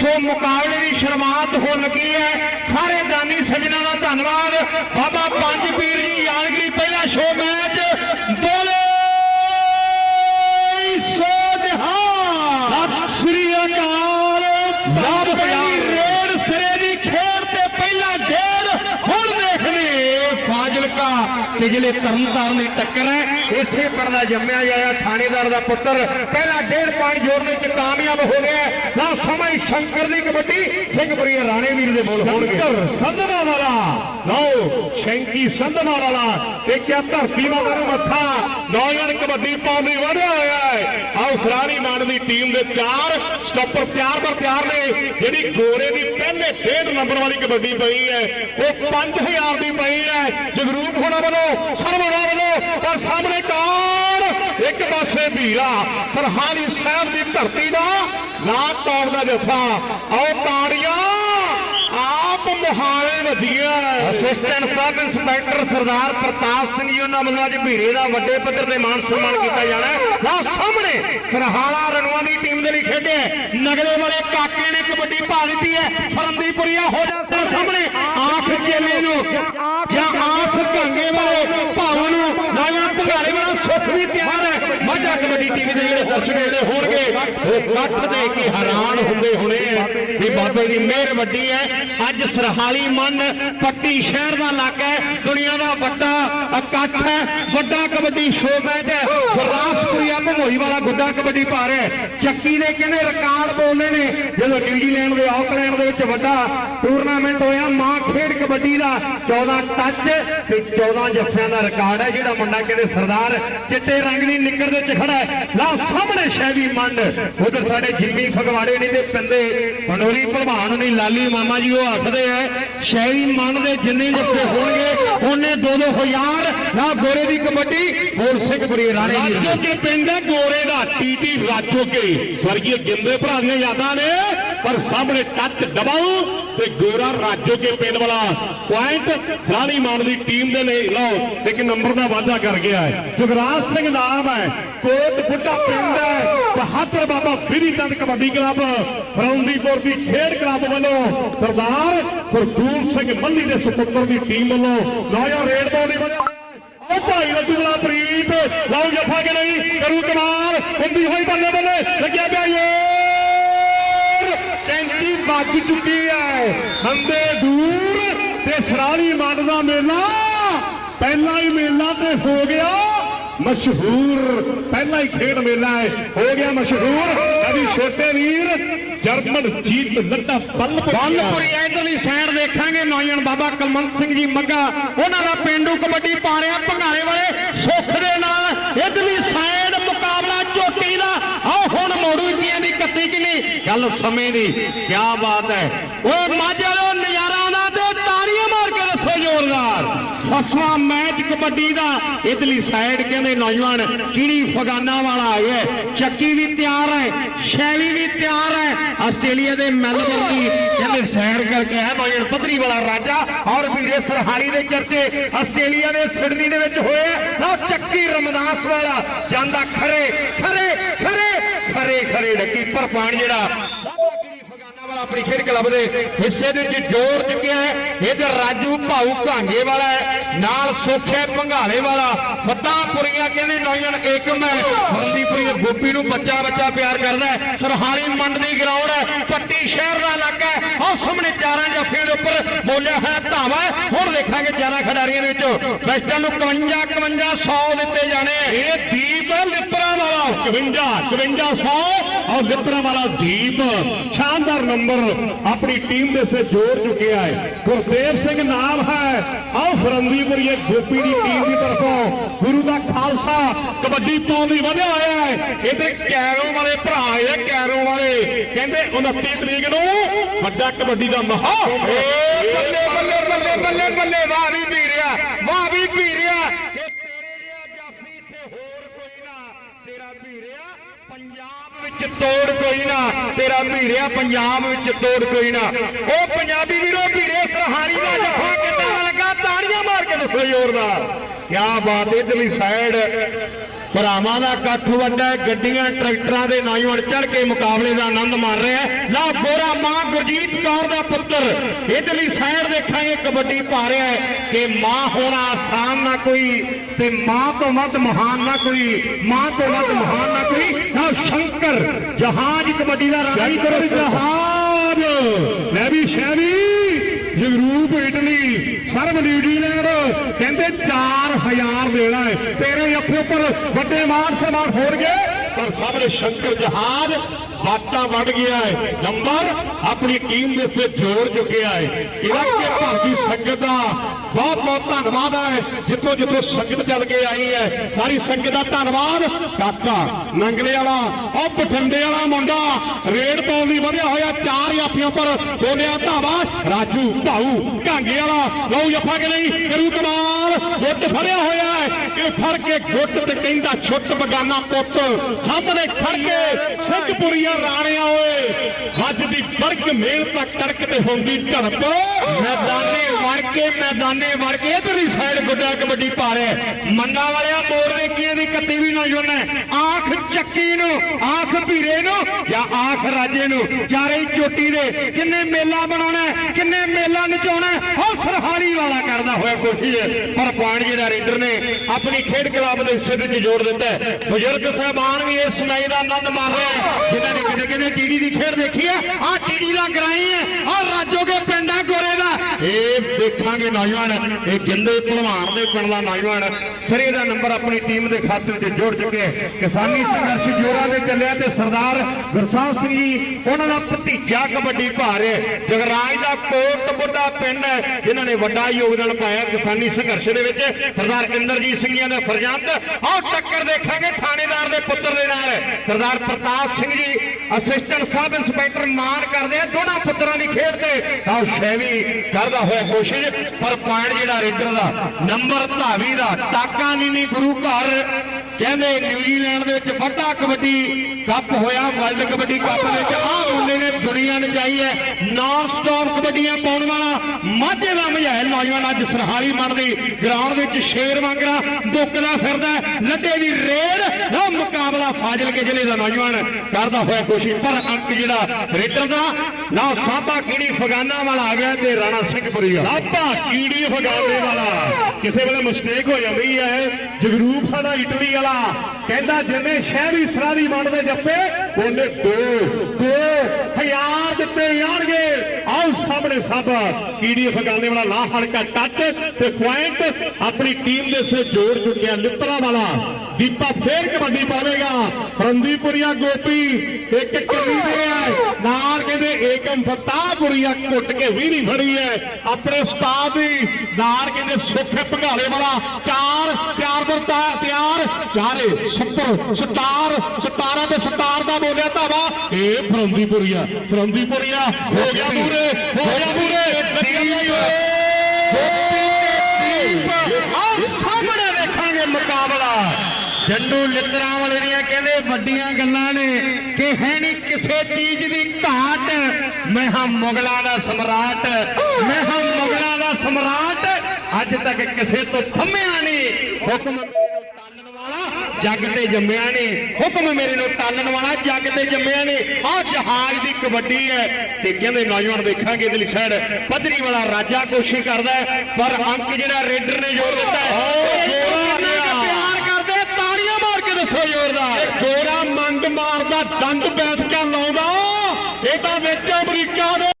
ਸੋ ਮੁਕਾਬਲੇ ਦੀ ਸ਼ੁਰੂਆਤ ਹੋ ਲੱਗੀ ਹੈ। ਸਾਰੇ ਦਾਨੀ ਸੱਜਣਾ ਦਾ ਧੰਨਵਾਦ। ਬਾਬਾ ਪੰਜ ਪੀਰ ਜੀ, ਯਾਦਗਰੀ ਪਹਿਲਾ ਸ਼ੋ ਮੈਚ ਬੋਲੇ ਸੋ ਜਹਾਨ ਸਤਿ ਸ੍ਰੀ ਅਕਾਲ ਬਾਬ ਪਹਿਲੀ ਰੇਡ ਸਿਰੇ ਦੀ ਖੇਡ ਤੇ ਪਹਿਲਾ ਡੇਢ ਹੁਣ ਦੇਖਦੇ ਫਾਜ਼ਿਲਕਾ ਤੇ ਜਿਹੜੇ ਤਰਨਤਾਰਨ ਦੀ ਟੱਕਰ ਹੈ, ਇਸੇ ਪਰ ਦਾ ਜੰਮਿਆ ਜਾਇਆ ਥਾਣੇਦਾਰ ਦਾ ਪੁੱਤਰ। ਪਹਿਲਾ ਡੇਢ ਪੁਆਇੰਟ ਜੋੜਨੇ ਚ ਕਾਮਯਾਬ ਹੋ ਗਿਆ ਨਾ ਸਮਾਂ ਸ਼ੰਕਰ ਦੀ ਕਬੱਡੀ, ਸਿੰਘਪੁਰੀ ਰਾਣੇ ਦੇ ਬੋਲ ਹੋਣਗੇ। ਸੰਧਵਾ ਵਾਲਾ। ਲਓ, ਸ਼ੈਂਕੀ ਸੰਧਵਾ ਵਾਲਾ। ਤੇ ਕਿਆ ਧਰਤੀ ਮਾਤਾ ਮੱਥਾ। ਨੌਜਵਾਨ ਕਬੱਡੀ ਪਾਉਂਦੀ ਵਧਿਆ ਹੋਇਆ ਹੈ। ਆਓ ਸਰਾਣੀ ਮਾਨ ਦੀ ਟੀਮ ਦੇ ਚਾਰ ਸਟਾਪਰ ਪਿਆਰ ਪਰ ਪਿਆਰ ਨੇ। ਜਿਹੜੀ ਗੋਰੇ ਦੀ ਪਹਿਲੇ ਡੇਢ ਨੰਬਰ ਵਾਲੀ ਕਬੱਡੀ ਪਈ ਹੈ, ਉਹ 5000 ਦੀ ਪਈ ਹੈ ਜਗਰੂਪ ਹੋਣਾ ਵੱਲੋਂ ਸਰਵਣਾ ਸਾਹਮਣੇ ਕਾਰ ਇੱਕ ਪਾਸੇ ਵੀਰਾ ਸਰਹਾਲੀ ਸਾਹਿਬ ਦੀ ਧਰਤੀ ਦਾ ਨਾ ਤੌੜ ਦਾ ਜੱਫਾ ਆਓ ਤਾੜੀਆਂ, ਆਪ ਮੁਹਾਲੇ ਵਧੀਆਂ। Assistant sub inspector Sardar Pratap Singh ji, ਉਹਨਾਂ ਵੱਲੋਂ ਅੱਜ ਭੀਰੇ ਦਾ ਵੱਡੇ ਪੱਧਰ ਤੇ ਮਾਨ ਸਨਮਾਨ ਕੀਤਾ ਜਾਣਾ ਲਓ, ਸਾਹਮਣੇ ਸਰਹਾਲਾ ਰਣੂਆਂ ਦੀ ਟੀਮ ਦੇ ਲਈ ਖੇਡਿਆ ਨਗਲੇ ਵਾਲੇ ਕਾਕੇ ਨੇ ਕਬੱਡੀ ਪਾ ਦਿੱਤੀ ਹੈ। ਫਰੰਦੀਪੁਰੀਆ ਹੋ ਜਾ ਸਾ ਸਾਹਮਣੇ। ਆਖ ਚੇਲੇ ਨੂੰ, ਜਾਂ ਆਖ ਘਾਂਗੇ ਵਾਲੇ ਭਾਉ ਨੂੰ ਨਾਲੇ ਭਗਾਲੇ ਵਾਲਾ ਸੁੱਖ ਵੀ ਤਿਆਰ ਹੈ। ਮਾਝਾ ਕਬੱਡੀ ਟੀਮ ਦੇ ਜਿਹੜੇ ਦਰਸ਼ਕ ਜਿਹੜੇ ਹੋਣਗੇ, ਉਹ ਕੱਟ ਦੇ ਕੇ ਹੈਰਾਨ ਹੁੰਦੇ ਹੋਣੇ ਆ ਵੀ ਬਾਬੇ ਦੀ ਮਿਹਰ ਵੱਡੀ ਹੈ। ਅੱਜ ਸਰਹਾਲੀ ਮਨ ਪੱਟੀ ਸ਼ਹਿਰ ਦਾ ਇਲਾਕਾ ਹੈ, ਦੁਨੀਆ ਦਾ ਵੱਡਾ ਇਕੱਠ ਹੈ, ਵੱਡਾ ਕਬੱਡੀ ਸ਼ੋਅ ਮੈਚ ਹੈ ਗੁਰਦਾਸਪੁਰੀਆ ਭਮੋਈ ਵਾਲਾ ਗੁੱਡਾ ਕਬੱਡੀ ਭਾਰ ਹੈ। ਚੱਕੀ ਦੇ ਕਹਿੰਦੇ ਰਿਕਾਰਡ ਬੋਲਦੇ ਨੇ? ਜਦੋਂ ਨਿਊਜ਼ੀਲੈਂਡ ਦੇ ਆਕਲੈਂਡ ਦੇ ਵਿੱਚ ਵੱਡਾ ਟੂਰਨਾਮੈਂਟ ਹੋਇਆ, ਮਾਂ ਖੇਡ ਕਬੱਡੀ ਦਾ 14 ਟੱਚ ਤੇ 14 ਜੱਫਿਆਂ ਦਾ ਰਿਕਾਰਡ ਹੈ, ਜਿਹੜਾ ਮੁੰਡਾ ਕਹਿੰਦੇ ਸਰਦਾਰ ਚਿੱਟੇ ਰੰਗ ਦੀ ਨਿੱਕਰ ਦੇ ਵਿੱਚ ਖੜਾ ਹੈ। ਲਾ ਸਾਹਮਣੇ ਸ਼ੈਵੀ ਮੰਡ। ਉਧਰ ਸਾਡੇ ਜਿੰਮੀ ਫਗਵਾੜੇ ਨਹੀਂ ਤੇ ਪਿੰਦੇ ਪੰਡੋਰੀ ਭਲਵਾਨ ਨਹੀਂ ਲਾਲੀ ਮਾਮਾ ਜੀ ਉਹ ਆਖਦੇ ਐ ਸ਼ੈਵੀ ਮੰਡ ਦੇ ਜਿੰਨੇ ਜੱਫੇ ਹੋਣਗੇ ਉਹਨੇ 2-2000 ਨਾ ਗੋਰੇ ਦੀ ਕਬੱਡੀ ਬੋਲ ਸਿੰਘਪੁਰੀ ਰਾਣੇ ਦੀ ਰਾਜੋ ਕੇ ਪਿੰਡ ਹੈ ਗੋਰੇ ਦਾ ਟੀਟੀ ਰਾਜੋ ਕੇ। ਸਵਰਗੀ ਗਿੰਦੇ ਭਰਾ ਦੀਆਂ ਯਾਦਾਂ ਨੇ। ਪਰ ਸਾਹਮਣੇ ਟੱਚ ਦਬਾਉ ਤੇ ਗੋਰਾ ਰਾਜੋ ਕੇ ਪਿੰਡ ਵਾਲਾ ਪੁਆਇੰਟ। ਸਰਾਣੀ ਮਾਨ ਦੀ ਟੀਮ ਦੇ ਲਈ ਲਓ ਇੱਕ ਨੰਬਰ ਦਾ ਵਾਅਦਾ ਕਰ ਗਿਆ ਹੈ। ਜਗਰਾਜ ਸਿੰਘ ਨਾਮ ਹੈ, ਕੋਟ ਬੁੱਢਾ ਪਿੰਡ ਹੈ, ਬਹਾਦਰ ਬਾਬਾ ਬਿਰੀ ਚੰਦ ਕਬੱਡੀ ਕਲੱਬ ਫਰੌਂਦੀਪੁਰ ਦੀ ਖੇਡ ਕਲੱਬ ਵੱਲੋਂ ਸਰਦਾਰ ਸਰਦੂਲ ਸਿੰਘ ਮੱਲੀ ਦੇ ਸੁਪੁੱਤਰ ਦੀ ਟੀਮ ਵੱਲੋਂ ਨੌਜਵਾਨ ਰੇਡ ਤੋਂ ਨਹੀਂ ਬਣਿਆ ਉਹ ਭਾਈ ਲੱਡੂ ਵਾਲਾ ਪ੍ਰੀਤ, ਲਾਓ ਜੱਫਾ ਕਿ ਨਹੀਂ? ਕਰੂ ਕਮਾਲ, ਹੁੰਦੀ ਹੋਈ ਬੱਲੇ ਬੱਲੇ, ਲੱਗਿਆ ਪਿਆ ਯਾਰ ਕੈਂਚੀ ਵੱਜ ਚੁੱਕੀ ਹੈ। ਹੰਦੇ ਦੂਰ ਤੇ ਸਰਾਲੀ ਮੰਡ ਦਾ ਮੇਲਾ। ਪਹਿਲਾ ਹੀ ਮੇਲਾ ਤੇ ਹੋ ਗਿਆ ਮਸ਼ਹੂਰ। ਪਹਿਲਾ ਹੀ ਖੇਡ ਮੇਲਾ ਹੈ। ਹੋ ਗਿਆ ਮਸ਼ਹੂਰ। ਅਭੀ ਛੋਟੇ ਵੀਰ, ਜਰਮਨ ਜੀਤ ਲੱਟਾ ਬੱਲਪੁਰੀ ਬੰਦਪੁਰੀ ਇਧਰਲੀ ਸਾਈਡ ਦੇਖਾਂਗੇ। ਨੌਜਵਾਨ ਬਾਬਾ ਕਲਮੰਤ ਸਿੰਘ ਜੀ ਮੱਗਾ ਉਹਨਾਂ ਦਾ ਪਿੰਡੂ ਕਬੱਡੀ ਪਾ ਰਿਹਾ ਭੰਗਾਲੇ ਵਾਲੇ ਸੁੱਖ ਦੇ ਨਾਲ ਇਧਰਲੀ ਸਾਈਡ ਮੁਕਾਬਲਾ ਝੋਟੀ ਦਾ ਆਓ ਹੁਣ ਮੋੜੂ ਜੀਆਂ ਦੀ ਕੱਤੀ ਕਿਨੀ ਸਮੇਂ ਦੀ ਕੀ ਬਾਤ ਹੈ। ਓਏ ਮਾਝੇ ਵਾਲੋ ਨਜ਼ਾਰਾ ਆਉਂਦਾ ਤੇ ਤਾੜੀਆਂ ਮਾਰ ਕੇ ਦੱਸੋ ਜ਼ੋਰਦਾਰ। ਫਸਵਾ ਮੈਚ ਕਬੱਡੀ ਦਾ, ਇਧਰਲੀ ਸਾਈਡ ਕਹਿੰਦੇ ਨੌਜਵਾਨ ਕੀੜੀ ਫਗਾਨਾ ਵਾਲਾ ਆਇਆ ਚੱਕੀ ਵੀ ਤਿਆਰ ਹੈ, ਸ਼ੈਲੀ ਵੀ ਤਿਆਰ ਹੈ। ਆਸਟ੍ਰੇਲੀਆ ਦੇ ਮੈਲਬਰਨ ਦੀ ਕਹਿੰਦੇ ਸੈਰ ਕਰਕੇ ਹੈ ਨੌਜਵਾਨ ਪੱਧਰੀ ਵਾਲਾ ਰਾਜਾ ਔਰ ਵੀਰੇ ਸਰਹਾਲੀ ਦੇ ਚਰਚੇ ਆਸਟ੍ਰੇਲੀਆ ਦੇ ਸਿਡਨੀ ਦੇ ਵਿੱਚ ਹੋਏ ਆ। ਚੱਕੀ ਰਮਦਾਸ ਵਾਲਾ, ਜਾਂਦਾ ਖਰੇ ਡੱਕੀ ਜਿਹੜਾ ਵਾਲਾ ਆਪਣੀ ਖੇਡ ਕਲੱਬ ਦੇ ਹਿੱਸੇ ਦੇ ਵਿੱਚ ਜੋੜ ਚੁੱਕਿਆ ਹੈ। ਇਧਰ ਰਾਜੂ ਭਾਊ ਘਾਂਗੇ ਵਾਲਾ ਹੈ, ਨਾਲ ਸੁਖੇ ਭੰਗਾਲੇ ਵਾਲਾ। ਫਤਾਪੁਰੀਆ ਕਹਿੰਦੇ ਨੌਜਵਾਨ ਏਕਮ ਹੈ ਹੰਦੀਪੁਰੀ ਗੋਪੀ ਨੂੰ ਬੱਚਾ ਬੱਚਾ ਪਿਆਰ ਕਰਦਾ ਹੈ। ਸਰਹਾਲੀ ਮੰਡ ਦੀ ਗਰਾਊਂਡ ਹੈ, ਪੱਟੀ ਸ਼ਹਿਰ ਦਾ ਇਲਾਕਾ ਹੈ। ਉਹ ਸਾਹਮਣੇ ਚਾਰਾਂ ਜੱਫਿਆਂ ਦੇ ਉੱਪਰ ਬੋਲਿਆ ਹੋਇਆ ਧਾਵਾ ਹੁਣ ਦੇਖਾਂਗੇ ਚਾਰਾਂ ਖਿਡਾਰੀਆਂ ਦੇ ਵਿੱਚੋਂ ਬੈਸਟਾਂ ਨੂੰ 51 51 100 ਦਿੱਤੇ ਜਾਣੇ। ਇਹ ਦੀਪ ਲਿੱਤਰਾ 51 5100 ਔਰ ਲਿੱਤਰਾ ਵਾਲਾ ਦੀਪ ਸ਼ਾਨਦਾਰ ਨੰਬਰ ਆਪਣੀ ਟੀਮ ਦੇ ਸੇ ਜੋੜ ਚੁੱਕਿਆ ਹੈ ਗੁਰਦੇਵ ਸਿੰਘ ਨਾਮ ਹੈ ਆਓ ਫਰੰਦੀਪੁਰੀਏ ਗੋਪੀ ਦੀ ਟੀਮ ਦੀ ਤਰਫੋਂ ਗੁਰੂ ਦਾ ਖਾਲਸਾ ਕਬੱਡੀ ਤੋਂ ਵੀ ਵਧਿਆ ਹੋਇਆ ਹੈ ਇਹਦੇ ਕੈਰੋਂ ਵਾਲੇ ਭਰਾ ਹੈ ਕੈਰੋਂ ਵਾਲੇ ਕਹਿੰਦੇ 29 ਤਰੀਕ ਨੂੰ ਵੱਡਾ ਕਬੱਡੀ ਦਾ ਮਹਾ ਬੱਲੇ ਬੱਲੇ ਬੱਲੇ ਬੱਲੇ ਬੱਲੇ ਵਾਹ ਵੀ ਰਿਹਾ ਵਾਹ ਵੀ ਵੀਰਿਆ ਇਹ ਤੇਰੇ ਜਿਹਾ ਜਾਫੀ ਇੱਥੇ ਹੋਰ ਕੋਈ ਨਾ ਤੇਰਾ ਵੀਰਿਆ ਪੰਜਾਬ ਵਿੱਚ ਤੋੜ ਕੋਈ ਨਾ, ਤੇਰਾ ਵੀਰਿਆ ਪੰਜਾਬ ਵਿੱਚ ਤੋੜ ਕੋਈ ਨਾ। ਉਹ ਪੰਜਾਬੀ ਵੀਰੋ ਵੀਰੇ ਸਰਹਾਰੀ ਦਾ ਜਫ਼ਾ ਕਿੱਦਾਂ ਲੱਗਾ? ਤਾੜੀਆਂ ਮਾਰ ਕੇ ਦੱਸੋ ਜ਼ੋਰਦਾਰ। ਕੀ ਬਾਤ ਇਧਰਲੀ ਸਾਈਡ ਭਰਾਵਾਂ ਦਾ ਇਕੱਠ ਵੱਡਾ ਹੈ, ਗੱਡੀਆਂ ਟਰੈਕਟਰਾਂ ਦੇ ਨੌਜਵਾਨ ਚੜ ਕੇ ਮੁਕਾਬਲੇ ਦਾ ਆਨੰਦ ਮਾਣ ਰਿਹਾ। ਲਓ ਗੋਰਾ ਮਾਂ ਗੁਰਜੀਤ ਕੌਰ ਦਾ ਪੁੱਤਰ ਇਧਰਲੀ ਸਾਈਡ ਦੇਖਾਂਗੇ ਕਬੱਡੀ ਪਾ ਰਿਹਾ ਹੈ ਕਿ ਮਾਂ ਹੋਣਾ ਆਸਾਨ ਨਾ ਕੋਈ ਤੇ ਮਾਂ ਤੋਂ ਵੱਧ ਮਹਾਨ ਨਾ ਕੋਈ ਮਾਂ ਤੋਂ ਵੱਧ ਮਹਾਨ ਨਾ ਕੋਈ। ਲਓ ਸ਼ੰਕਰ ਜਹਾਜ਼ ਕਬੱਡੀ ਦਾ ਰਾਣੀ ਕਰੋ ਜਹਾਜ਼। ਮੈਂ ਵੀ ਸ਼ਹਿਰੀ ਜਗਰੂਪ ਇਟਲੀ ਸਰਬ ਨਿਊਜ਼ੀਲੈਂਡ ਕਹਿੰਦੇ 4000 ਦੇਣਾ ਹੈ। ਤੇਰੇ ਅੱਖੇ ਉੱਪਰ ਵੱਡੇ ਮਾਨ ਸਨਮਾਨ ਹੋਣਗੇ, ਪਰ ਸਾਹਮਣੇ ਸ਼ੰਕਰ ਜਹਾਜ਼ ਬਾਟਾ ਵੱਢ ਗਿਆ ਹੈ। ਨੰਬਰ ਆਪਣੀ ਟੀਮ ਦੇ ਉੱਤੇ ਜੋੜ ਚੁੱਕਿਆ ਹੈ। ਇਲਾਕੇ ਭਰ ਦੀ ਸੰਗਤ ਦਾ ਬਹੁਤ ਬਹੁਤ ਧੰਨਵਾਦ ਹੈ। ਜਿੱਥੋਂ ਜਿੱਥੋਂ ਸੰਗਤ ਚੱਲ ਕੇ ਆਈ ਹੈ ਸਾਰੀ ਸੰਗਤ ਦਾ ਧੰਨਵਾਦ। ਕਾਕਾ ਨੰਗਲੇ ਵਾਲਾ ਉਹ ਬਠਿੰਡੇ ਵਾਲਾ ਮੁੰਡਾ ਰੇਡ ਪਾਉਣ ਲਈ ਵਧਿਆ ਹੋਇਆ ਚਾਰ ਜਾਫੀਆਂ ਪਰ ਬੋਲਿਆ ਧਾਵਾ ਰਾਜੂ ਭਾਊ ਢਾਂਗੇ ਵਾਲਾ ਲਓ ਜੱਫਾ ਕਿ ਨਹੀਂ ਕਰੂ ਕਮਾਲ ਗੁੱਟ ਫੜਿਆ ਹੋਇਆ ਹੈ। ਇਹ ਫੜ ਕੇ ਗੁੱਟ ਤੇ ਕਹਿੰਦਾ ਛੁੱਟ ਬਗਾਨਾ ਪੁੱਤ। ਸਾਹਮਣੇ ਖੜ ਕੇ ਸਿੰਘਪੁਰੀਆਂ ਰਾਣਿਆ ਓਏ। ਅੱਜ ਦੀ ਵਰਗ ਮਿਹਨਤ ਕੜਕ ਤੇ ਹੁੰਦੀ ਝੜਪ। ਮੈਦਾਨੇ ਵੜ ਕੇ, ਮੈਦਾਨੇ ਵੜ ਕੇ ਇਧਰਲੀ ਸਾਈਡ ਗੁੱਡਾ ਕਬੱਡੀ ਪਾ ਰਿਹਾ ਹੈ। ਵਾਲਿਆ, ਮੋੜ ਦੇ ਕੀ ਇਹਦੀ ਕੱਤੀ ਵੀ ਨੌਜਵਾਨ ਹੈ। ਆਖ ਚੱਕੀ ਨੂੰ, ਆਖ ਭੀਰੇ ਨੂੰ ਜਾਂ ਆਖ ਰਾਜੇ ਨੂੰ? ਚਾਰੇ ਚੋਟੀ ਦੇ ਕਿੰਨੇ ਮੇਲਾ ਬਣਾਉਣਾ ਕਿੰਨੇ ਮੇਲਾ ਨਚਾਉਣਾ ਉਹ ਸਰਹਾਲੀ ਵਾਲਾ ਕਰਦਾ ਹੋਇਆ ਕੋਸ਼ਿਸ਼ ਪਰ ਪੁਆਇੰਟ ਜਿਹੜਾ ਰੇਡਰ ਨੇ ਆਪਣੀ ਖੇਡ ਕਲੱਬ ਦੇ ਸਿੱਧ ਚ ਜੋੜ ਦਿੱਤਾ ਬਜ਼ੁਰਗ ਸਾਹਿਬਾਨ ਵੀ ਇਸ ਮੈਚ ਦਾ ਆਨੰਦ ਮਾਰ ਰਹੇ ਜਿਨ੍ਹਾਂ ਨੇ ਕਿਤੇ ਕਿਤੇ ਟੀਡੀ ਦੀ ਖੇਡ ਦੇਖੀ ਹੈ? ਆਹ ਟੀਡੀ ਦਾ ਗਰਾਈ ਹੈ। ਆਹ ਰਾਜੋਗੇ ਪਿੰਡਾ ਗੋਰੇ ਦਾ। ਇਹ ਦੇਖਾਂਗੇ ਨੌਜਵਾਨ। ਇਹ ਗਿੰਦੇ ਭਲਵਾਨ ਦੇ ਪਿੰਡ ਦਾ ਨੌਜਵਾਨ। ਸਰੇ ਦਾ ਨੰਬਰ ਆਪਣੀ ਟੀਮ ਦੇ ਖਾਤੇ ਵਿੱਚ ਜੋੜ ਚੁੱਕੇ ਕਿਸਾਨੀ ਸੰਘਰਸ਼ ਜੋਰਾਂ ਦੇ ਚੱਲਿਆ ਤੇ ਸਰਦਾਰ ਗੁਰਸਾਹਿਬ ਸਿੰਘ ਜੀ, ਉਹਨਾਂ ਦਾ ਭਤੀਜਾ ਕਬੱਡੀ ਪਾ ਰਿਹਾ ਜਗਰਾਜ ਦਾ ਕੋਟ ਬੁੱਢਾ ਪਿੰਡ ਹੈ, ਜਿਨ੍ਹਾਂ ਨੇ ਵੱਡਾ ਯੋਗਦਾਨ ਪਾਇਆ ਕਿਸਾਨੀ ਸੰਘਰਸ਼ ਦੇ ਵਿੱਚ। ਸਰਦਾਰ ਇੰਦਰਜੀਤ ਸਿੰਘ ਜੀ ਦਾ ਫਰਜ਼ੰਦ। ਆਹ ਟੱਕਰ ਦੇਖਾਂਗੇ ਥਾਣੇਦਾਰ ਦੇ ਪੁੱਤਰ ਦੇ ਨਾਲ। ਸਰਦਾਰ ਪ੍ਰਤਾਪ ਸਿੰਘ ਜੀ ਅਸਿਸਟੈਂਟ ਸਬ ਇੰਸਪੈਕਟਰ ਮਾਨ ਕਰਦੇ ਆ, ਦੋਨਾਂ ਪੁੱਤਰਾਂ ਦੀ ਖੇਡ ਤੇ। ਆਹ ਸ਼ੈਵੀ ਕਰਦਾ ਹੋਇਆ ਕੋਸ਼ਿਸ਼, ਪਰ ਪੁਆਇੰਟ ਜਿਹੜਾ ਰੇਡਰ ਦਾ ਨੰਬਰ ਧਾਵੀ ਦਾ ਟਾਕਾ ਨਹੀਂ ਨੀਨੀ ਗੁਰੂ ਘਰ, ਕਹਿੰਦੇ ਨਿਊਜ਼ੀਲੈਂਡ ਦੇ ਵਿੱਚ ਵੱਡਾ ਕਬੱਡੀ ਕੱਪ ਹੋਇਆ ਵਰਲਡ ਕਬੱਡੀ ਕੱਪ ਵਿੱਚ। ਆਹ ਮੁੰਡੇ ਨੇ ਦੁਨੀਆ ਨਚਾਈ ਹੈ। ਨਾਨ ਸਟਾਪ ਕਬੱਡੀਆਂ ਪਾਉਣ ਵਾਲਾ, ਮਾਝੇ ਦਾ ਮਝੈਲ ਨੌਜਵਾਨ ਅੱਜ ਸਰਹਾਲੀ ਮੜ ਗਰਾਊਂਡ ਵਿੱਚ ਸ਼ੇਰ ਵਾਂਗਰਾ ਦੁੱਕਦਾ ਫਿਰਦਾ ਲੱਡੇ ਦੀ ਰੇਡ ਉਹ ਮੁਕਾਬਲਾ ਫਾਜ਼ਿਲਕੇ ਜ਼ਿਲ੍ਹੇ ਦਾ ਨੌਜਵਾਨ ਕਰਦਾ ਹੋਇਆ ਕੋਸ਼ਿਸ਼ ਪਰ ਅੰਕ ਜਿਹੜਾ ਰੇਡਰ ਦਾ, ਨਾ ਸਾਬਾ ਕੀੜੀ ਫਗਾਨਾ ਵਾਲਾ ਆ ਗਿਆ ਤੇ ਰਾਣਾ ਸਿੰਘਪੁਰੀ ਆ। ਲਾਪਾ ਕੀੜੀ ਫਗਾਵੇ ਵਾਲਾ। ਕਿਸੇ ਵੇਲੇ ਮਿਸਟੇਕ ਹੋ ਜਾਂਦੀ ਹੈ। ਜਗਰੂਪ ਸਾਡਾ ਇਟਲੀ ਵਾਲਾ। ਕਹਿੰਦਾ ਜਿਵੇਂ ਸ਼ਹਿਰੀ ਸਰਾਰੀ ਮੰਡ ਦੇ ਜੱਫੇ ਉਹਨੇ ਦੋ ਦੋ ਹਜ਼ਾਰ ਦਿੱਤੇ ਜਾਣਗੇ। ਆਓ ਸਾਹਮਣੇ ਸਭ ਕੀੜੀ ਫਗਾਵੇ ਵਾਲਾ ਲਾ ਹਲਕਾ ਟੱਚ ਤੇ ਪੁਆਇੰਟ ਆਪਣੀ ਟੀਮ ਦੇ ਸੇ ਜੋੜ ਚੁੱਕਿਆ ਲਿੱਤਰਾ ਵਾਲਾ। ਦੀਪਾ ਫੇਰ ਕਬੱਡੀ ਪਾਵੇਗਾ। ਫਰੰਦੀਪੁਰੀਆ ਗੋਪੀ, ਇੱਕ ਕੱਲੀ ਦੇ ਹੈ। ਨਾਲ ਕਹਿੰਦੇ ਏਕਮ ਫਤਾਹਪੁਰੀਆ ਘੁੱਟ ਕੇ ਵੀਰੀ ਫੜੀ ਹੈ। ਆਪਣੇ ਉਸਤਾਦ ਦੀ, ਨਾਲ ਕਹਿੰਦੇ ਸੁੱਖ ਭੰਗਾਲੇ ਵਾਲਾ। ਚਾਰ, ਪਿਆਰ ਵਰਤਾ ਤਿਆਰ ਚਾਰੇ, ਸੱਤਰ ਸਟਾਰ ਸਟਾਰਾਂ ਤੇ ਸਟਾਰ ਦਾ ਬੋਲਿਆ ਧਾਵਾ। ਇਹ ਫਰੰਦੀਪੁਰੀਆ ਫਰੰਦੀਪੁਰੀਆ ਹੋ ਗਿਆ ਪੂਰੇ ਹੋ ਗਿਆ ਪੂਰੇ ਆਹ ਸਾਹਮਣੇ ਦੇਖਾਂਗੇ ਮੁਕਾਬਲਾ। ਜੰਡੂ ਲਿੱਤਰਾਂ ਵਾਲੇ ਦੀਆਂ ਕਹਿੰਦੇ ਵੱਡੀਆਂ ਗੱਲਾਂ ਨੇ ਕਿ ਹੈ ਨਹੀਂ ਕਿਸੇ ਚੀਜ਼ ਦੀ ਘਾਟ। ਮੈਂ ਹਾਂ ਮੁਗਲਾਂ ਦਾ ਸਮਰਾਟ। ਮੈਂ ਹਾਂ ਮੁਗਲਾਂ ਦਾ ਸਮਰਾਟ। ਅੱਜ ਤੱਕ ਕਿਸੇ ਤੋਂ ਥੰਮਿਆ ਨਹੀਂ ਹੁਕਮ ਮੇਰੇ ਜੱਗ ਤੇ ਜੰਮਿਆ ਨੇ। ਹੁਕਮ ਮੇਰੇ ਨੂੰ ਟਾਲਣ ਵਾਲਾ ਜੱਗ ਤੇ ਜੰਮਿਆ ਨੇ। ਆਹ ਜਹਾਜ਼ ਦੀ ਕਬੱਡੀ ਹੈ। ਤੇ ਕਹਿੰਦੇ ਨੌਜਵਾਨ ਦੇਖਾਂਗੇ ਇਧਰਲੀ ਸਾਈਡ। ਪੱਧਰੀ ਵਾਲਾ ਰਾਜਾ ਕੋਸ਼ਿਸ਼ ਕਰਦਾ ਪਰ ਅੰਕ ਜਿਹੜਾ ਰੇਡਰ ਨੇ ਜੋੜ ਦਿੱਤਾ ਪਿਆਰ ਕਰਦੇ ਤਾੜੀਆਂ ਮਾਰ ਕੇ ਦੱਸੋ ਜ਼ੋਰਦਾਰ। ਗੋਰਾ ਮੰਗ ਮਾਰਦਾ ਦੰਦ ਬੈਠ ਕੇ ਲਾਉਂਦਾ। ਇਹ ਤਾਂ ਵਿੱਚ